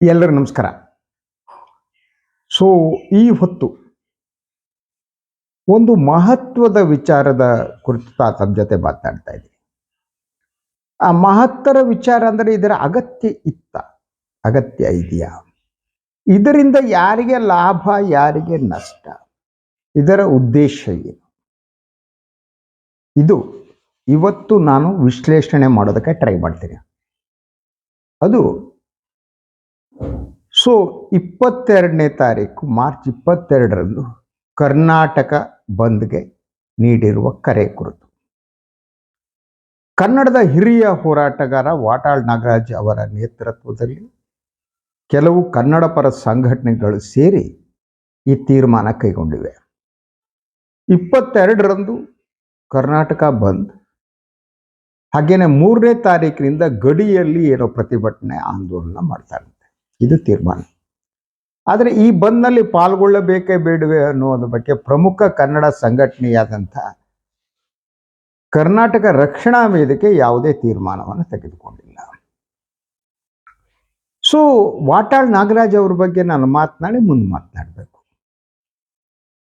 ಎಲ್ಲರಿಗೂ ನಮಸ್ಕಾರ. ಸೊ ಈ ಹೊತ್ತು ಒಂದು ಮಹತ್ವದ ವಿಚಾರದ ಕುರಿತು ತಮ್ಮ ಜೊತೆ ಮಾತನಾಡ್ತಾ ಇದ್ದೀನಿ. ಆ ಮಹತ್ತರ ವಿಚಾರ ಅಂದರೆ ಇದರ ಅಗತ್ಯ ಇತ್ತ, ಅಗತ್ಯ ಇದೆಯಾ? ಇದರಿಂದ ಯಾರಿಗೆ ಲಾಭ, ಯಾರಿಗೆ ನಷ್ಟ? ಇದರ ಉದ್ದೇಶ ಏನು? ಇದು ಇವತ್ತು ನಾನು ವಿಶ್ಲೇಷಣೆ ಮಾಡೋದಕ್ಕೆ ಟ್ರೈ ಮಾಡ್ತೀನಿ. ಅದು ಸೊ ಇಪ್ಪತ್ತೆರಡನೇ ತಾರೀಕು ಮಾರ್ಚ್ ಇಪ್ಪತ್ತೆರಡರಂದು ಕರ್ನಾಟಕ ಬಂದ್ಗೆ ನೀಡಿರುವ ಕರೆ ಕುರಿತು. ಕನ್ನಡದ ಹಿರಿಯ ಹೋರಾಟಗಾರ ವಾಟಾಳ್ ನಾಗರಾಜ್ ಅವರ ನೇತೃತ್ವದಲ್ಲಿ ಕೆಲವು ಕನ್ನಡ ಪರ ಸಂಘಟನೆಗಳು ಸೇರಿ ಈ ತೀರ್ಮಾನ ಕೈಗೊಂಡಿವೆ. ಇಪ್ಪತ್ತೆರಡರಂದು ಕರ್ನಾಟಕ ಬಂದ್ ಹಾಗೆಯೇ ಮೂರನೇ ತಾರೀಕಿನಿಂದ ಗಡಿಯಲ್ಲಿ ಏನೋ ಪ್ರತಿಭಟನೆ, ಆಂದೋಲನ ಮಾಡ್ತಾರಂತೆ ಇದು ತೀರ್ಮಾನ. ಆದರೆ ಈ ಬಂದ್ನಲ್ಲಿ ಪಾಲ್ಗೊಳ್ಳಬೇಕೇ ಬೇಡವೆ ಅನ್ನೋದ್ರ ಬಗ್ಗೆ ಪ್ರಮುಖ ಕನ್ನಡ ಸಂಘಟನೆಯಾದಂಥ ಕರ್ನಾಟಕ ರಕ್ಷಣಾ ವೇದಿಕೆ ಯಾವುದೇ ತೀರ್ಮಾನವನ್ನು ತೆಗೆದುಕೊಂಡಿಲ್ಲ. ಸೊ ವಾಟಾಳ್ ನಾಗರಾಜ್ ಅವ್ರ ಬಗ್ಗೆ ನಾನು ಮಾತನಾಡಿ ಮುಂದೆ ಮಾತನಾಡಬೇಕು.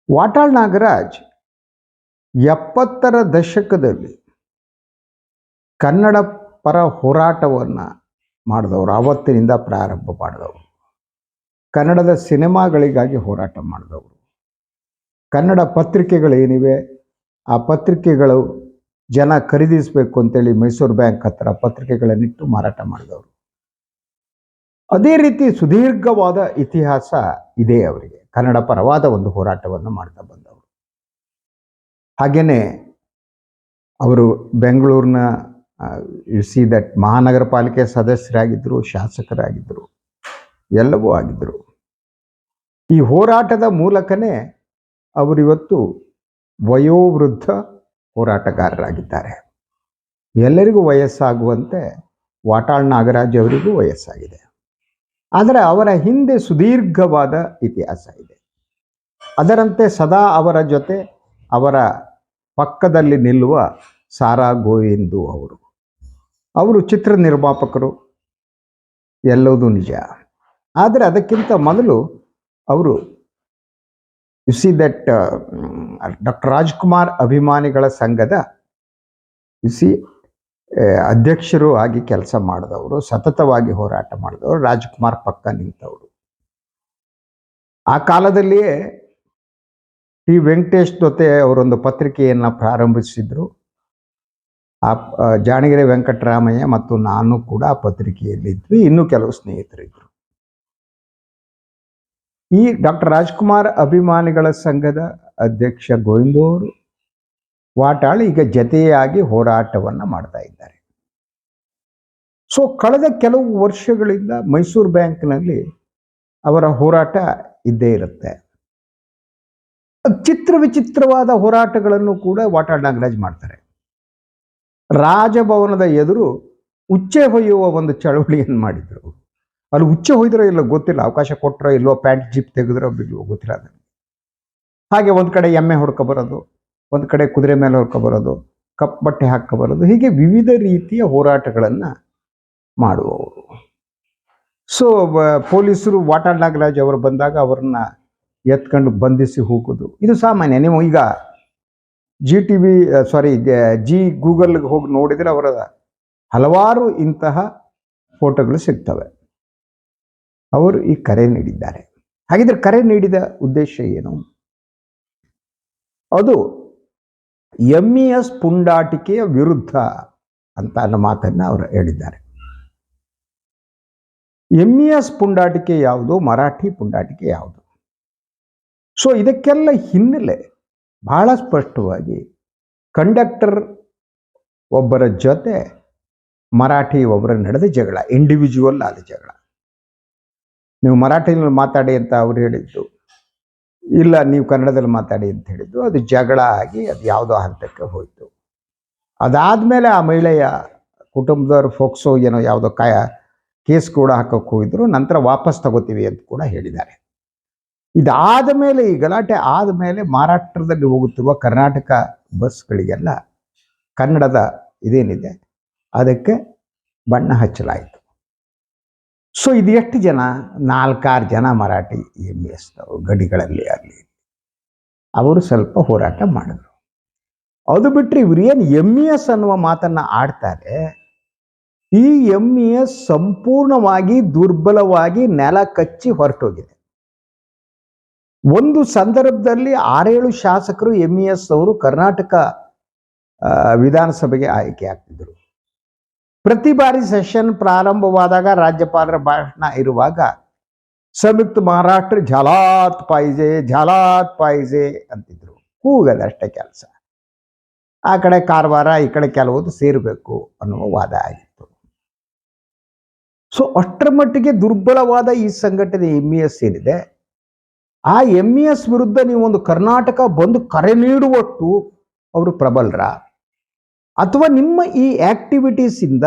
ವಾಟಾಳ್ ನಾಗರಾಜ್ ಎಪ್ಪತ್ತರ ದಶಕದಲ್ಲಿ ಕನ್ನಡ ಪರ ಹೋರಾಟವನ್ನು ಮಾಡಿದವರು ಆವತ್ತಿನಿಂದ ಪ್ರಾರಂಭ ಮಾಡಿದವರು. ಕನ್ನಡದ ಸಿನಿಮಾಗಳಿಗಾಗಿ ಹೋರಾಟ ಮಾಡಿದವರು. ಕನ್ನಡ ಪತ್ರಿಕೆಗಳೇನಿವೆ, ಆ ಪತ್ರಿಕೆಗಳು ಜನ ಖರೀದಿಸಬೇಕು ಅಂತೇಳಿ ಮೈಸೂರು ಬ್ಯಾಂಕ್ ಹತ್ರ ಪತ್ರಿಕೆಗಳನ್ನಿಟ್ಟು ಮಾರಾಟ ಮಾಡಿದವರು. ಅದೇ ರೀತಿ ಸುದೀರ್ಘವಾದ ಇತಿಹಾಸ ಇದೆ ಅವರಿಗೆ. ಕನ್ನಡ ಪರವಾದ ಒಂದು ಹೋರಾಟವನ್ನು ಮಾಡ್ತಾ ಬಂದವರು. ಹಾಗೆಯೇ ಅವರು ಬೆಂಗಳೂರಿನ ಯು ಸಿ ದಟ್ ಮಹಾನಗರ ಪಾಲಿಕೆ ಸದಸ್ಯರಾಗಿದ್ದರು ಶಾಸಕರಾಗಿದ್ದರು ಎಲ್ಲವೂ ಆಗಿದ್ದರು ಈ ಹೋರಾಟದ ಮೂಲಕನೇ ಅವರಿವತ್ತು ವಯೋವೃದ್ಧ ಹೋರಾಟಗಾರರಾಗಿದ್ದಾರೆ. ಎಲ್ಲರಿಗೂ ವಯಸ್ಸಾಗುವಂತೆ ವಾಟಾಳ್ ನಾಗರಾಜ್ ಅವರಿಗೂ ವಯಸ್ಸಾಗಿದೆ. ಆದರೆ ಅವರ ಹಿಂದೆ ಸುದೀರ್ಘವಾದ ಇತಿಹಾಸ ಇದೆ. ಅದರಂತೆ ಸದಾ ಅವರ ಜೊತೆ ಅವರ ಪಕ್ಕದಲ್ಲಿ ನಿಲ್ಲುವ ಸಾರಾ ಗೋವಿಂದು ಅವರು. ಅವರು ಚಿತ್ರ ನಿರ್ಮಾಪಕರು. ಎಲ್ಲವೂ ನಿಜ. ಆದರೆ ಅದಕ್ಕಿಂತ ಮೊದಲು ಅವರು you see that doctor Rajkumar ಅಭಿಮಾನಿಗಳ ಸಂಘದ ಯು ಸಿ ಅಧ್ಯಕ್ಷರು ಆಗಿ ಕೆಲಸ ಮಾಡಿದವರು, ಸತತವಾಗಿ ಹೋರಾಟ ಮಾಡಿದವರು, ರಾಜ್ಕುಮಾರ್ ಪಕ್ಕ ನಿಂತವರು. ಆ ಕಾಲದಲ್ಲಿಯೇ ಟಿ ವೆಂಕಟೇಶ್ ಜೊತೆ ಅವರೊಂದು ಪತ್ರಿಕೆಯನ್ನು ಪ್ರಾರಂಭಿಸಿದ್ರು. ಆ, ಜಾಣಗೆರೆ ವೆಂಕಟರಾಮಯ್ಯ ಮತ್ತು ನಾನು ಕೂಡ ಆ ಪತ್ರಿಕೆಯಲ್ಲಿದ್ವಿ ಇನ್ನೂ ಕೆಲವು ಸ್ನೇಹಿತರಿದ್ದರು ಈ ಡಾಕ್ಟರ್ ರಾಜ್ಕುಮಾರ್ ಅಭಿಮಾನಿಗಳ ಸಂಘದ ಅಧ್ಯಕ್ಷ ಗೋವಿಂದೂರು ವಾಟಾಳ್ ಈಗ ಜತೆಯಾಗಿ ಹೋರಾಟವನ್ನು ಮಾಡ್ತಾ ಇದ್ದಾರೆ. ಸೊ ಕಳೆದ ಕೆಲವು ವರ್ಷಗಳಿಂದ ಮೈಸೂರು ಬ್ಯಾಂಕ್ನಲ್ಲಿ ಅವರ ಹೋರಾಟ ಇದ್ದೇ ಇರುತ್ತೆ. ಚಿತ್ರ ವಿಚಿತ್ರವಾದ ಹೋರಾಟಗಳನ್ನು ಕೂಡ ವಾಟಾಳ್ ನಾಗರಾಜ್ ಮಾಡ್ತಾರೆ. ರಾಜಭವನದ ಎದುರು ಉಚ್ಚೆ ಹೊಯ್ಯುವ ಒಂದು ಚಳವಳಿಯನ್ನು ಮಾಡಿದ್ರು. ಅಲ್ಲಿ ಉಚ್ಚೆ ಹೊಯ್ದ್ರೋ ಇಲ್ಲೋ ಗೊತ್ತಿಲ್ಲ, ಅವಕಾಶ ಕೊಟ್ಟರೋ ಇಲ್ಲೋ, ಪ್ಯಾಂಟ್, ಜಿಪ್ ತೆಗೆದ್ರೋ ಬಿಲ್ವೋ ಗೊತ್ತಿಲ್ಲ ನನಗೆ ಹಾಗೆ ಒಂದು ಕಡೆ ಎಮ್ಮೆ ಹೊಡ್ಕೊ ಬರೋದು, ಒಂದು ಕಡೆ ಕುದುರೆ ಮೇಲೆ ಹೊಡ್ಕೊ ಬರೋದು, ಕಪ್ ಬಟ್ಟೆ ಹಾಕ್ಕೊ ಬರೋದು, ಹೀಗೆ ವಿವಿಧ ರೀತಿಯ ಹೋರಾಟಗಳನ್ನು ಮಾಡುವವರು. ಸೊ ಪೊಲೀಸರು ವಾಟಾಳ್ ನಾಗರಾಜ್ ಅವರು ಬಂದಾಗ ಅವರನ್ನ ಎತ್ಕೊಂಡು ಬಂಧಿಸಿ ಹೋಗೋದು. ಇದು ಸಾಮಾನ್ಯ, ನೀವು ಈಗ G T V sorry G ಗೂಗಲ್ಗೆ ಹೋಗಿ ನೋಡಿದರೆ ಅವರ ಹಲವಾರು ಇಂತಹ ಫೋಟೋಗಳು ಸಿಗ್ತವೆ. ಅವರು ಈ ಕರೆ ನೀಡಿದ್ದಾರೆ. ಹಾಗಿದ್ರೆ ಕರೆ ನೀಡಿದ ಉದ್ದೇಶ ಏನು? ಅದು ಎಂ ಇ ಎಸ್ ಪುಂಡಾಟಿಕೆಯ ವಿರುದ್ಧ ಅಂತ ಅನ್ನೋ ಮಾತನ್ನು ಅವರು ಹೇಳಿದ್ದಾರೆ. ಎಂ ಇ ಎಸ್ ಪುಂಡಾಟಿಕೆ ಯಾವುದು? ಮರಾಠಿ ಪುಂಡಾಟಿಕೆ ಯಾವುದು? ಸೊ ಇದಕ್ಕೆಲ್ಲ ಹಿನ್ನೆಲೆ ಬಹಳ ಸ್ಪಷ್ಟವಾಗಿ ಕಂಡಕ್ಟರ್ ಒಬ್ಬರ ಜೊತೆ ಮರಾಠಿ ಒಬ್ಬರ ನಡೆದ ಜಗಳ ಇಂಡಿವಿಜುವಲ್ ಆದ ಜಗಳ. ನೀವು ಮರಾಠಿನಲ್ಲಿ ಮಾತಾಡಿ ಅಂತ ಅವ್ರು ಹೇಳಿದ್ದು, ಇಲ್ಲ ನೀವು ಕನ್ನಡದಲ್ಲಿ ಮಾತಾಡಿ ಅಂತ ಹೇಳಿದ್ದು, ಅದು ಜಗಳ ಆಗಿ ಅದು ಯಾವುದೋ ಹಂತಕ್ಕೆ ಹೋಯಿತು. ಅದಾದಮೇಲೆ ಆ ಮಹಿಳೆಯ ಕುಟುಂಬದವರು ಫೋಕ್ಸೋ ಏನೋ ಯಾವುದೋ ಕಾಯ ಕೇಸ್ ಕೂಡ ಹಾಕೋಕೆ ಹೋಗಿದ್ರು, ನಂತರ ವಾಪಸ್ ತಗೋತೀವಿ ಅಂತ ಕೂಡ ಹೇಳಿದ್ದಾರೆ. ಇದಾದ ಮೇಲೆ ಈ ಗಲಾಟೆ ಆದ ಮೇಲೆ ಮಹಾರಾಷ್ಟ್ರದಲ್ಲಿ ಹೋಗುತ್ತಿರುವ ಕರ್ನಾಟಕ ಬಸ್ಗಳಿಗೆಲ್ಲ ಕನ್ನಡದ ಇದೇನಿದೆ, ಅದಕ್ಕೆ ಬಣ್ಣ ಹಚ್ಚಲಾಯಿತು. ಸೊ ಇದು ಎಷ್ಟು ಜನ? ನಾಲ್ಕಾರು ಜನ ಮರಾಠಿ ಎಂ ಬಿ ಎಸ್ ಗಡಿಗಳಲ್ಲಿ ಆಗಲಿ ಅವರು ಸ್ವಲ್ಪ ಹೋರಾಟ ಮಾಡಿದ್ರು. ಅದು ಬಿಟ್ಟರೆ ಇವ್ರು ಏನು ಎಂ ಎಸ್ ಅನ್ನುವ ಮಾತನ್ನು ಆಡ್ತಾರೆ? ಈ ಎಂ ಇ ಎಸ್ ಸಂಪೂರ್ಣವಾಗಿ ದುರ್ಬಲವಾಗಿ ನೆಲ ಕಚ್ಚಿ ಹೊರಟೋಗಿದೆ. ಒಂದು ಸಂದರ್ಭದಲ್ಲಿ ಆರೇಳು ಶಾಸಕರು ಎಂ ಇ ಎಸ್ ಅವರು ಕರ್ನಾಟಕ ವಿಧಾನಸಭೆಗೆ ಆಯ್ಕೆ ಆಗ್ತಿದ್ರು. ಪ್ರತಿ ಬಾರಿ ಸೆಷನ್ ಪ್ರಾರಂಭವಾದಾಗ ರಾಜ್ಯಪಾಲರ ಭಾಷಣ ಇರುವಾಗ, ಸಂಯುಕ್ತ ಮಹಾರಾಷ್ಟ್ರ ಝಲಾತ್ ಪಾಯ್ಜೆ ಝಲಾತ್ ಪಾಯ್ಜೆ ಅಂತಿದ್ರು. ಕೂಗದಷ್ಟೇ ಕೆಲಸ. ಆ ಕಡೆ ಕಾರವಾರ, ಈ ಕಡೆ ಕೆಲವೊಂದು ಸೇರಬೇಕು ಅನ್ನುವ ವಾದ ಆಗಿತ್ತು. ಸೊ ಅಷ್ಟರ ಮಟ್ಟಿಗೆ ದುರ್ಬಲವಾದ ಈ ಸಂಘಟನೆ ಎಂ ಇ ಎಸ್ ಏನಿದೆ ಆ ಎಂ ಇ ಎಸ್ ವಿರುದ್ಧ ನೀವು ಒಂದು ಕರ್ನಾಟಕ ಬಂದು ಕರೆ ನೀಡುವಟ್ಟು ಅವರು ಪ್ರಬಲರ. ಅಥವಾ ನಿಮ್ಮ ಈ ಆಕ್ಟಿವಿಟೀಸ್ ಇಂದ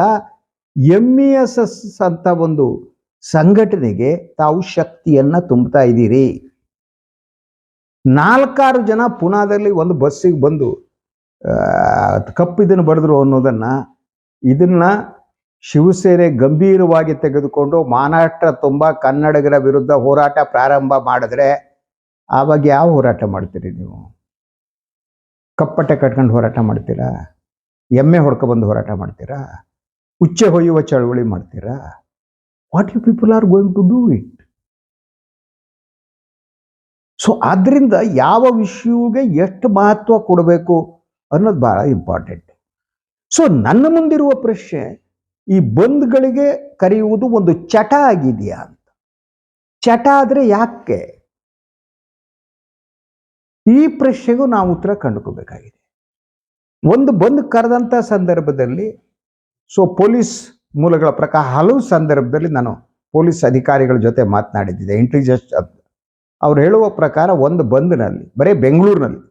ಎಂ ಇ ಎಸ್ ಎಸ್ ಅಂತ ಒಂದು ಸಂಘಟನೆಗೆ ತಾವು ಶಕ್ತಿಯನ್ನ ತುಂಬುತ್ತಾ ಇದ್ದೀರಿ. ನಾಲ್ಕಾರು ಜನ ಪುನಾದಲ್ಲಿ ಒಂದು ಬಸ್ಸಿಗೆ ಬಂದು ಕಪ್ಪಿದ್ದನ್ನು ಕಪ್ಪು ಇದನ್ನು ಬರೆದ್ರು ಅನ್ನೋದನ್ನ, ಇದನ್ನ ಶಿವಸೇನೆ ಗಂಭೀರವಾಗಿ ತೆಗೆದುಕೊಂಡು ಮಹಾರಾಷ್ಟ್ರ ತುಂಬ ಕನ್ನಡಿಗರ ವಿರುದ್ಧ ಹೋರಾಟ ಪ್ರಾರಂಭ ಮಾಡಿದ್ರೆ ಆವಾಗ ಯಾವ ಹೋರಾಟ ಮಾಡ್ತೀರಿ ನೀವು? ಕಪ್ಪಟ್ಟೆ ಕಟ್ಕೊಂಡು ಹೋರಾಟ ಮಾಡ್ತೀರಾ? ಎಮ್ಮೆ ಹೊಡ್ಕೊಬಂದು ಹೋರಾಟ ಮಾಡ್ತೀರಾ? ಉಚ್ಚೆ ಹೊಯ್ಯುವ ಚಳವಳಿ ಮಾಡ್ತೀರಾ? What you people are going to do it so ಆದ್ದರಿಂದ ಯಾವ ವಿಷಯಗೆ ಎಷ್ಟು ಮಹತ್ವ ಕೊಡಬೇಕು ಅನ್ನೋದು ಬಹಳ ಇಂಪಾರ್ಟೆಂಟ್ ಸೊ ನನ್ನ ಮುಂದಿರುವ ಪ್ರಶ್ನೆ ಈ ಬಂದ್ಗಳಿಗೆ ಕರೆಯುವುದು ಒಂದು ಚಟ ಆಗಿದೆಯಾ ಅಂತ. ಚಟ ಆದ್ರೆ ಯಾಕೆ? ಈ ಪ್ರಶ್ನೆಗೂ ನಾವು ಉತ್ತರ ಕಂಡುಕೋಬೇಕಾಗಿದೆ ಒಂದು ಬಂದ್ ಕರೆದಂಥ ಸಂದರ್ಭದಲ್ಲಿ, ಸೊ ಪೊಲೀಸ್ ಮೂಲಗಳ ಪ್ರಕಾರ ಹಲವು ಸಂದರ್ಭದಲ್ಲಿ ನಾನು ಪೊಲೀಸ್ ಅಧಿಕಾರಿಗಳ ಜೊತೆ ಮಾತನಾಡಿದ್ದೆ ಇಂಟೆಲಿಜೆನ್ಸ್ ಅವ್ರು ಹೇಳುವ ಪ್ರಕಾರ ಒಂದು ಬಂದ್ನಲ್ಲಿ, ಬರೀ ಬೆಂಗಳೂರಿನಲ್ಲಿ,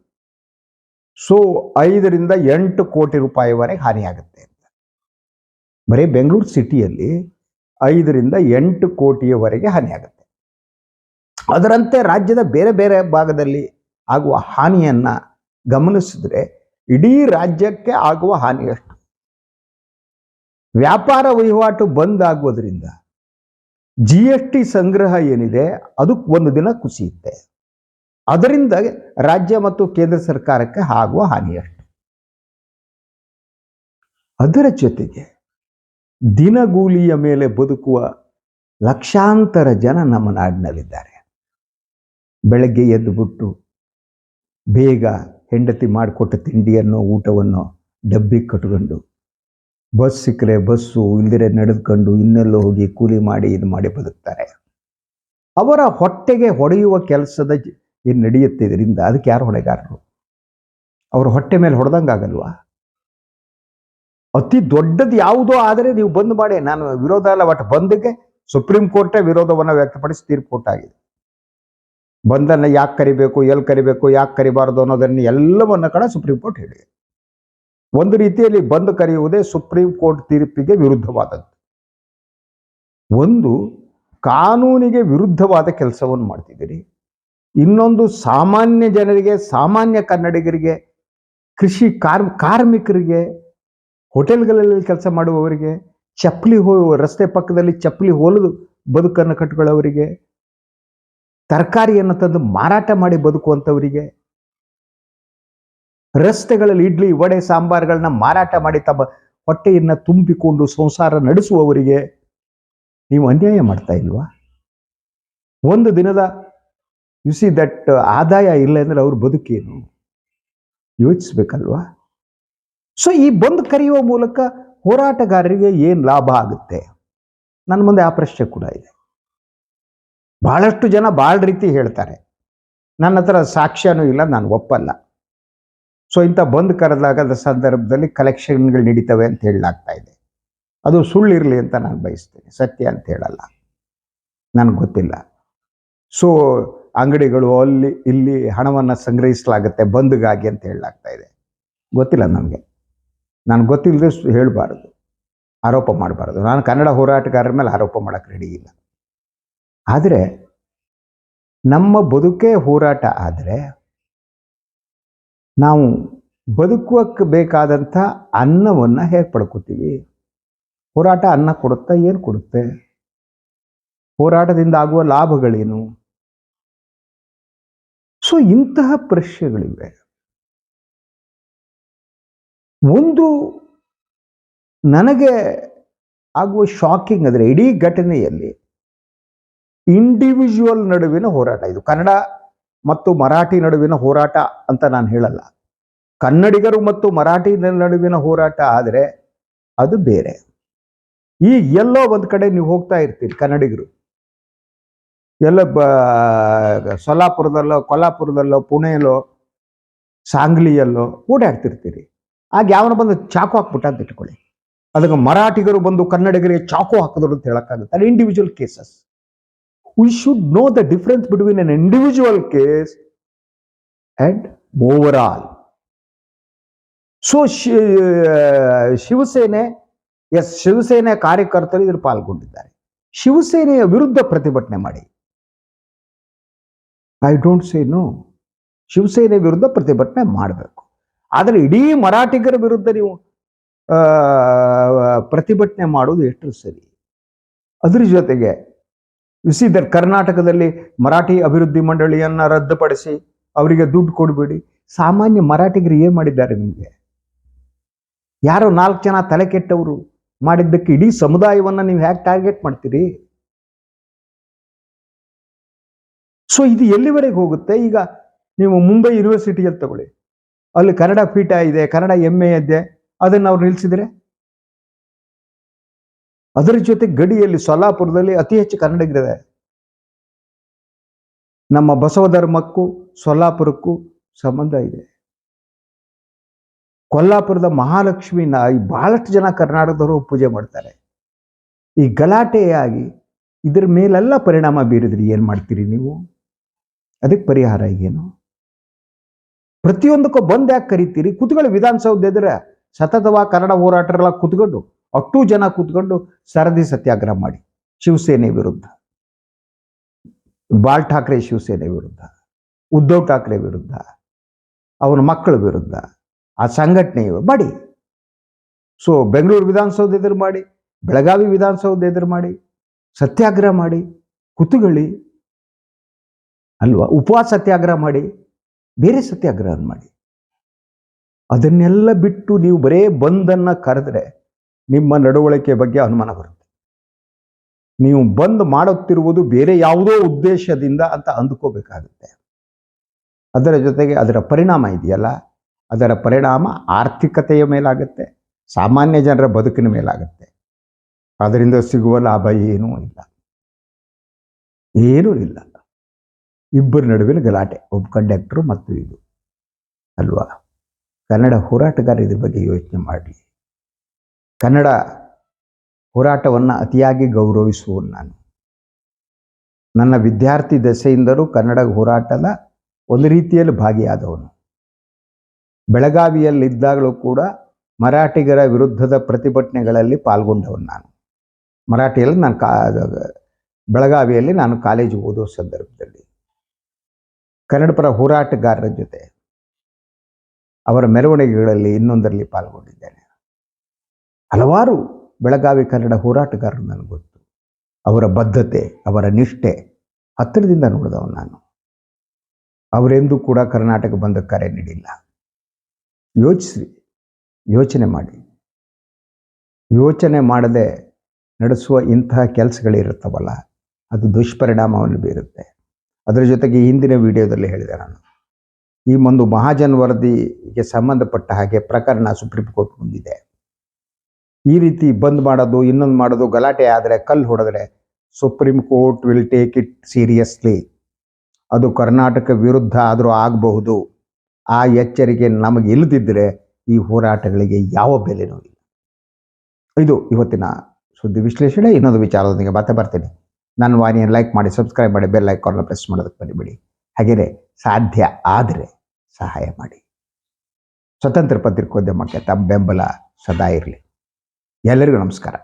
ಸೊ ಐದರಿಂದ ಎಂಟು ಕೋಟಿ ರೂಪಾಯಿವರೆಗೆ ಹಾನಿಯಾಗುತ್ತೆ. ಬರೀ ಬೆಂಗಳೂರು ಸಿಟಿಯಲ್ಲಿ ಐದರಿಂದ ಎಂಟು ಕೋಟಿಯವರೆಗೆ ಹಾನಿಯಾಗುತ್ತೆ ಅದರಂತೆ ರಾಜ್ಯದ ಬೇರೆ ಬೇರೆ ಭಾಗದಲ್ಲಿ ಆಗುವ ಹಾನಿಯನ್ನು ಗಮನಿಸಿದ್ರೆ ಇಡೀ ರಾಜ್ಯಕ್ಕೆ ಆಗುವ ಹಾನಿಯಷ್ಟು ವ್ಯಾಪಾರ ವಹಿವಾಟು ಬಂದ್ ಆಗುವುದರಿಂದ ಜಿ ಎಸ್ ಟಿ ಸಂಗ್ರಹ ಏನಿದೆ ಅದಕ್ಕೆ ಒಂದು ದಿನ ಕುಸಿಯುತ್ತೆ ಅದರಿಂದ ರಾಜ್ಯ ಮತ್ತು ಕೇಂದ್ರ ಸರ್ಕಾರಕ್ಕೆ ಆಗುವ ಹಾನಿಯಷ್ಟು ಅದರ ಜೊತೆಗೆ ದಿನಗೂಲಿಯ ಮೇಲೆ ಬದುಕುವ ಲಕ್ಷಾಂತರ ಜನ ನಮ್ಮ ನಾಡಿನಲ್ಲಿದ್ದಾರೆ. ಬೆಳಗ್ಗೆ ಎದ್ದುಬಿಟ್ಟು ಬೇಗ ಹೆಂಡತಿ ಮಾಡಿಕೊಟ್ಟ ತಿಂಡಿಯನ್ನು, ಊಟವನ್ನು ಡಬ್ಬಿ ಕಟ್ಕೊಂಡು ಬಸ್ ಸಿಕ್ಕರೆ ಬಸ್ಸು ಇಲ್ದಿರೆ ನಡೆದುಕೊಂಡು ಇನ್ನೆಲ್ಲೋ ಹೋಗಿ ಕೂಲಿ ಮಾಡಿ ಇದು ಮಾಡಿ ಬದುಕ್ತಾರೆ. ಅವರ ಹೊಟ್ಟೆಗೆ ಹೊಡೆಯುವ ಕೆಲಸದ ಏನು ನಡೆಯುತ್ತೆ ಇದರಿಂದ ಅದಕ್ಕೆ ಯಾರು ಹೊಣೆಗಾರರು? ಅವ್ರ ಹೊಟ್ಟೆ ಮೇಲೆ ಹೊಡೆದಂಗಾಗಲ್ವಾ? ಅತಿ ದೊಡ್ಡದು ಯಾವುದೋ ಆದರೆ ನೀವು ಬಂದ್ ಮಾಡಿ, ನಾನು ವಿರೋಧ ಅಲ್ಲ ಬಟ್ ಬಂದ್ಗೆ ಸುಪ್ರೀಂ ಕೋರ್ಟೇ ವಿರೋಧವನ್ನು ವ್ಯಕ್ತಪಡಿಸಿ ತೀರ್ಪು ಕೊಟ್ಟಾಗಿದೆ. ಬಂದನ್ನ ಯಾಕೆ ಕರಿಬೇಕು ಎಲ್ಲಿ ಕರಿಬೇಕು, ಯಾಕೆ ಕರಿಬಾರದು ಅನ್ನೋದನ್ನ ಎಲ್ಲವನ್ನ ಕಡೆ ಸುಪ್ರೀಂ ಕೋರ್ಟ್ ಹೇಳಿದೆ. ಒಂದು ರೀತಿಯಲ್ಲಿ ಬಂದ್ ಕರೆಯುವುದೇ ಸುಪ್ರೀಂ ಕೋರ್ಟ್ ತೀರ್ಪಿಗೆ ವಿರುದ್ಧವಾದದ್ದು. ಒಂದು, ಕಾನೂನಿಗೆ ವಿರುದ್ಧವಾದ ಕೆಲಸವನ್ನು ಮಾಡ್ತಿದ್ದೀರಿ. ಇನ್ನೊಂದು, ಸಾಮಾನ್ಯ ಜನರಿಗೆ, ಸಾಮಾನ್ಯ ಕನ್ನಡಿಗರಿಗೆ, ಕೃಷಿ ಕಾರ್ ಕಾರ್ಮಿಕರಿಗೆ ಹೋಟೆಲ್ಗಳಲ್ಲಿ ಕೆಲಸ ಮಾಡುವವರಿಗೆ, ಚಪ್ಪಲಿ ಹೋ, ರಸ್ತೆ ಪಕ್ಕದಲ್ಲಿ ಚಪ್ಪಲಿ ಹೋಲದು ಬದುಕನ್ನು ಕಟ್ಕೊಳ್ಳೋವರಿಗೆ ತರಕಾರಿಯನ್ನು ತಂದು ಮಾರಾಟ ಮಾಡಿ ಬದುಕುವಂಥವರಿಗೆ, ರಸ್ತೆಗಳಲ್ಲಿ ಇಡ್ಲಿ, ವಡೆ, ಸಾಂಬಾರ್ಗಳನ್ನ ಮಾರಾಟ ಮಾಡಿ ತಮ್ಮ ಹೊಟ್ಟೆಯನ್ನು ತುಂಬಿಕೊಂಡು ಸಂಸಾರ ನಡೆಸುವವರಿಗೆ ನೀವು ಅನ್ಯಾಯ ಮಾಡ್ತಾ ಇಲ್ವಾ? ಒಂದು ದಿನದ ಯು ಸಿ ದಟ್ ಆದಾಯ ಇಲ್ಲ ಅಂದರೆ ಅವ್ರ ಬದುಕೇನು? ಯೋಚಿಸ್ಬೇಕಲ್ವಾ? ಸೊ ಈ ಬಂದ್ ಕರೆಯುವ ಮೂಲಕ ಹೋರಾಟಗಾರರಿಗೆ ಏನು ಲಾಭ ಆಗುತ್ತೆ? ನನ್ನ ಮುಂದೆ ಆ ಪ್ರಶ್ನೆ ಕೂಡ ಇದೆ. ಬಹಳಷ್ಟು ಜನ ಭಾಳ ರೀತಿ ಹೇಳ್ತಾರೆ. ನನ್ನ ಹತ್ರ ಸಾಕ್ಷ್ಯನೂ ಇಲ್ಲ, ನಾನು ಒಪ್ಪಲ್ಲ. ಸೊ ಇಂಥ ಬಂದ್ ಕರೆದಾಗದ ಸಂದರ್ಭದಲ್ಲಿ ಕಲೆಕ್ಷನ್ಗಳು ನಡೀತವೆ ಅಂತ ಹೇಳಲಾಗ್ತಾ ಇದೆ. ಅದು ಸುಳ್ಳಿರಲಿ ಅಂತ ನಾನು ಬಯಸ್ತೇನೆ. ಸತ್ಯ ಅಂತ ಹೇಳಲ್ಲ. ನನಗೆ ಗೊತ್ತಿಲ್ಲ. ಸೊ ಅಂಗಡಿಗಳು ಅಲ್ಲಿ ಇಲ್ಲಿ ಹಣವನ್ನು ಸಂಗ್ರಹಿಸಲಾಗುತ್ತೆ ಬಂದ್ಗಾಗಿ ಅಂತ ಹೇಳಲಾಗ್ತಾ ಇದೆ. ಗೊತ್ತಿಲ್ಲ ನನಗೆ. ನಾನು ಗೊತ್ತಿಲ್ಲದೆ ಹೇಳಬಾರದು. ಆರೋಪ ಮಾಡಬಾರದು. ನಾನು ಕನ್ನಡ ಹೋರಾಟಗಾರರ ಮೇಲೆ ಆರೋಪ ಮಾಡಕ್ಕೆ ರೆಡಿ ಇಲ್ಲ. ಆದರೆ ನಮ್ಮ ಬದುಕೇ ಹೋರಾಟ ಆದರೆ ನಾವು ಬದುಕುವಕ್ಕೆ ಬೇಕಾದಂಥ ಅನ್ನವನ್ನು ಹೇಗೆ ಪಡ್ಕೋತೀವಿ? ಹೋರಾಟ ಅನ್ನ ಕೊಡುತ್ತಾ ಏನು ಕೊಡುತ್ತೆ? ಹೋರಾಟದಿಂದ ಆಗುವ ಲಾಭಗಳೇನು? ಸೊ ಇಂತಹ ಪ್ರಶ್ನೆಗಳಿವೆ. ಒಂದು ನನಗೆ ಆಗುವ ಶಾಕಿಂಗ್ ಅಂದರೆ ಇಡೀ ಘಟನೆಯಲ್ಲಿ ಇಂಡಿವಿಜುವಲ್ ನಡುವಿನ ಹೋರಾಟ ಇದು. ಕನ್ನಡ ಮತ್ತು ಮರಾಠಿ ನಡುವಿನ ಹೋರಾಟ ಅಂತ ನಾನು ಹೇಳಲ್ಲ. ಕನ್ನಡಿಗರು ಮತ್ತು ಮರಾಠಿ ನಡುವಿನ ಹೋರಾಟ ಆದರೆ ಅದು ಬೇರೆ. ಈ ಎಲ್ಲೋ ಒಂದು ಕಡೆ ನೀವು ಹೋಗ್ತಾ ಇರ್ತೀರಿ ಕನ್ನಡಿಗರು. ಎಲ್ಲ ಬ, ಸೊಲ್ಲಾಪುರದಲ್ಲೋ, ಕೊಲ್ಲಾಪುರದಲ್ಲೋ, ಪುಣೆಯಲ್ಲೋ, ಸಾಂಗ್ಲಿಯಲ್ಲೋ ಓಡಾಡ್ತಿರ್ತೀರಿ. ಆಗ ಯಾವನ ಬಂದು ಚಾಕು ಹಾಕ್ಬಿಟ್ಟ ಅಂತ ಇಟ್ಕೊಳ್ಳಿ. ಅದಕ್ಕೆ ಮರಾಠಿಗರು ಬಂದು ಕನ್ನಡಿಗರಿಗೆ ಚಾಕು ಹಾಕಿದ್ರು ಅಂತ ಹೇಳಕ್ಕಾಗುತ್ತೆ? ಅದು individual cases we should know the difference between an individual case and over all so Shivsena S Shiv Sena ಕಾರ್ಯಕರ್ತರು ಇದ್ರ ಪಾಲ್ಗೊಂಡಿದ್ದಾರೆ. ಶಿವಸೇನೆಯ ವಿರುದ್ಧ ಪ್ರತಿಭಟನೆ ಮಾಡಿ. I don't say no Shivsena ವಿರುದ್ಧ ಪ್ರತಿಭಟನೆ ಮಾಡಬೇಕು. ಆದರೆ ಇಡೀ ಮರಾಠಿಗರ ವಿರುದ್ಧ ನೀವು ಪ್ರತಿಭಟನೆ ಮಾಡೋದು ಎಷ್ಟು ಸರಿ? ಅದ್ರ ಜೊತೆಗೆ ವಿಸಿದರ್ ಕರ್ನಾಟಕದಲ್ಲಿ ಮರಾಠಿ ಅಭಿವೃದ್ಧಿ ಮಂಡಳಿಯನ್ನ ರದ್ದುಪಡಿಸಿ ಅವರಿಗೆ ದುಡ್ಡು ಕೊಡಬೇಡಿ. ಸಾಮಾನ್ಯ ಮರಾಠಿಗರು ಏನ್ ಮಾಡಿದ್ದಾರೆ ನಿಮಗೆ? ಯಾರೋ ನಾಲ್ಕು ಜನ ತಲೆ ಕೆಟ್ಟವರು ಮಾಡಿದ್ದಕ್ಕೆ ಇಡೀ ಸಮುದಾಯವನ್ನ ನೀವು ಹೇಗೆ ಟಾರ್ಗೆಟ್ ಮಾಡ್ತೀರಿ? ಸೊ ಇದು ಎಲ್ಲಿವರೆಗೆ ಹೋಗುತ್ತೆ? ಈಗ ನೀವು ಮುಂಬೈ ಯೂನಿವರ್ಸಿಟಿಯಲ್ಲಿ ತಗೊಳ್ಳಿ. ಅಲ್ಲಿ ಕನ್ನಡ ಪೀಠ ಇದೆ, ಕನ್ನಡ ಹೆಮ್ಮೆ ಇದೆ ಅದನ್ನು ಅವ್ರು ನಿಲ್ಲಿಸಿದರೆ ಅದರ ಜೊತೆ ಗಡಿಯಲ್ಲಿ ಸೊಲ್ಲಾಪುರದಲ್ಲಿ ಅತಿ ಹೆಚ್ಚು ಕನ್ನಡಿಗರಿದೆ ನಮ್ಮ ಬಸವ ಧರ್ಮಕ್ಕೂ ಸೊಲ್ಲಾಪುರಕ್ಕೂ ಸಂಬಂಧ ಇದೆ. ಕೊಲ್ಲಾಪುರದ ಮಹಾಲಕ್ಷ್ಮಿನ ಬಹಳಷ್ಟು ಜನ ಕರ್ನಾಟಕದವರು ಪೂಜೆ ಮಾಡ್ತಾರೆ. ಈ ಗಲಾಟೆಯಾಗಿ ಇದ್ರ ಮೇಲೆಲ್ಲ ಪರಿಣಾಮ ಬೀರಿದ್ರಿ ಏನು ಮಾಡ್ತೀರಿ ನೀವು? ಅದಕ್ಕೆ ಪರಿಹಾರ ಏನು? ಪ್ರತಿಯೊಂದಕ್ಕೂ ಬಂದ್ ಯಾಕೆ ಕರಿತೀರಿ. ಕುತ್ಕೊಳ್ಳಿ ವಿಧಾನಸೌಧ ಇದ್ರೆ ಸತತವಾಗಿ ಕನ್ನಡ ಹೋರಾಟರೆಲ್ಲ ಕೂತ್ಕೊಂಡು, ಅಷ್ಟು ಜನ ಕೂತ್ಕೊಂಡು ಸರದಿ ಸತ್ಯಾಗ್ರಹ ಮಾಡಿ. ಶಿವಸೇನೆ ವಿರುದ್ಧ. ಬಾಳ್ ಠಾಕ್ರೆ ಶಿವಸೇನೆ ವಿರುದ್ಧ. ಉದ್ಧವ್ ಠಾಕ್ರೆ ವಿರುದ್ಧ. ಅವನ ಮಕ್ಕಳ ವಿರುದ್ಧ. ಆ ಸಂಘಟನೆ ಮಾಡಿ. ಸೊ ಬೆಂಗಳೂರು ವಿಧಾನಸೌಧ ಎದುರು ಮಾಡಿ, ಬೆಳಗಾವಿ ವಿಧಾನಸೌಧ ಎದುರು ಮಾಡಿ, ಸತ್ಯಾಗ್ರಹ ಮಾಡಿ ಕುತುಗಳಿ ಅಲ್ವಾ? ಉಪವಾಸ ಸತ್ಯಾಗ್ರಹ ಮಾಡಿ. ಬೇರೆ ಸತ್ಯಾಗ್ರಹ ಮಾಡಿ. ಅದನ್ನೆಲ್ಲ ಬಿಟ್ಟು ನೀವು ಬರೇ ಬಂದನ್ನ ಕರೆದ್ರೆ ನಿಮ್ಮ ನಡವಳಿಕೆ ಬಗ್ಗೆ ಅನುಮಾನ ಬರುತ್ತೆ. ನೀವು ಬಂದ್ ಮಾಡುತ್ತಿರುವುದು ಬೇರೆ ಯಾವುದೋ ಉದ್ದೇಶದಿಂದ ಅಂತ ಅಂದುಕೋಬೇಕಾಗುತ್ತೆ. ಅದರ ಜೊತೆಗೆ ಅದರ ಪರಿಣಾಮ ಇದೆಯಲ್ಲ? ಅದರ ಪರಿಣಾಮ ಆರ್ಥಿಕತೆಯ ಮೇಲಾಗುತ್ತೆ, ಸಾಮಾನ್ಯ ಜನರ ಬದುಕಿನ ಮೇಲಾಗುತ್ತೆ. ಅದರಿಂದ ಸಿಗುವ ಲಾಭ ಏನೂ ಇಲ್ಲ. ಏನೂ ಇಲ್ಲ. ಇಬ್ಬರ ನಡುವಿನ ಗಲಾಟೆ, ಒಬ್ಬ ಕಂಡಕ್ಟ್ರು ಮತ್ತು ಇದು. ಅಲ್ವಾ? ಕನ್ನಡ ಹೋರಾಟಗಾರ ಇದ್ರ ಬಗ್ಗೆ ಯೋಚನೆ ಮಾಡಲಿ. ಕನ್ನಡ ಹೋರಾಟವನ್ನು ಅತಿಯಾಗಿ ಗೌರವಿಸುವ ನಾನು. ನನ್ನ ವಿದ್ಯಾರ್ಥಿ ದಶೆಯಿಂದಲೂ ಕನ್ನಡ ಹೋರಾಟದ ಒಂದು ರೀತಿಯಲ್ಲಿ ಭಾಗಿಯಾದವನು. ಬೆಳಗಾವಿಯಲ್ಲಿದ್ದಾಗಲೂ ಕೂಡ ಮರಾಠಿಗರ ವಿರುದ್ಧದ ಪ್ರತಿಭಟನೆಗಳಲ್ಲಿ ಪಾಲ್ಗೊಂಡವನು ನಾನು. ಮರಾಠಿಯಲ್ಲಿ ನಾನು ಕಾ, ಬೆಳಗಾವಿಯಲ್ಲಿ ನಾನು ಕಾಲೇಜು ಓದೋ ಸಂದರ್ಭದಲ್ಲಿ. ಕನ್ನಡ ಪರ ಹೋರಾಟಗಾರರ ಜೊತೆ ಅವರ ಮೆರವಣಿಗೆಗಳಲ್ಲಿ ಇನ್ನೊಂದರಲ್ಲಿ ಪಾಲ್ಗೊಂಡಿದ್ದೇನೆ. ಹಲವಾರು ಬೆಳಗಾವಿ ಕನ್ನಡ ಹೋರಾಟಗಾರರು ನನಗೆ ಗೊತ್ತು. ಅವರ ಬದ್ಧತೆ, ಅವರ ನಿಷ್ಠೆ ಹತ್ತಿರದಿಂದ ನೋಡಿದವನು ನಾನು. ಅವರೆಂದೂ ಕೂಡ ಕರ್ನಾಟಕ ಬಂದ ಕರೆ ನೀಡಿಲ್ಲ. ಯೋಚಿಸಿ ಯೋಚನೆ ಮಾಡಿ. ಯೋಚನೆ ಮಾಡದೆ ನಡೆಸುವ ಇಂತಹ ಕೆಲಸಗಳಿರುತ್ತವಲ್ಲ ಅದು ದುಷ್ಪರಿಣಾಮವನ್ನು ಬೀರುತ್ತೆ. ಅದರ ಜೊತೆಗೆ ಹಿಂದಿನ ವಿಡಿಯೋದಲ್ಲಿ ಹೇಳಿದೆ ನಾನು. ಈ ಒಂದು ಮಹಾಜನ್ ವರದಿಗೆ ಸಂಬಂಧಪಟ್ಟ ಹಾಗೆ ಪ್ರಕರಣ ಸುಪ್ರೀಂ ಕೋರ್ಟ್ ಮುಂದಿದೆ. ಈ ರೀತಿ ಬಂದ್ ಮಾಡೋದು, ಇನ್ನೊಂದು ಮಾಡೋದು ಗಲಾಟೆ ಆದರೆ, ಕಲ್ಲು ಹೊಡೆದ್ರೆ supreme court will take it seriously. ಅದು ಕರ್ನಾಟಕ ವಿರುದ್ಧ ಆದರೂ ಆಗಬಹುದು. ಆ ಎಚ್ಚರಿಕೆ ನಮಗೆ ಇಲ್ಲದಿದ್ದರೆ ಈ ಹೋರಾಟಗಳಿಗೆ ಯಾವ ಬೆಲೆನೂ ಇಲ್ಲ. ಇದು ಇವತ್ತಿನ ಸುದ್ದಿ ವಿಶ್ಲೇಷಣೆ. ಇನ್ನೊಂದು ವಿಚಾರದೊಂದಿಗೆ ಮತ್ತೆ ಬರ್ತೀನಿ. ನನ್ನ ವಾಹಿನಿಯನ್ನು ಲೈಕ್ ಮಾಡಿ ಸಬ್ಸ್ಕ್ರೈಬ್ ಮಾಡಿ ಬೆಲ್ ಐಕಾನ್ನ ಪ್ರೆಸ್ ಮಾಡೋದಕ್ಕೆ ಬರಿಬೇಡಿ ಹಾಗೆಯೇ ಸಾಧ್ಯ ಆದರೆ ಸಹಾಯ ಮಾಡಿ. ಸ್ವತಂತ್ರ ಪತ್ರಿಕೋದ್ಯಮಕ್ಕೆ ತಮ್ಮ ಬೆಂಬಲ ಸದಾ ಇರಲಿ. ಎಲ್ಲರಿಗೂ ನಮಸ್ಕಾರ.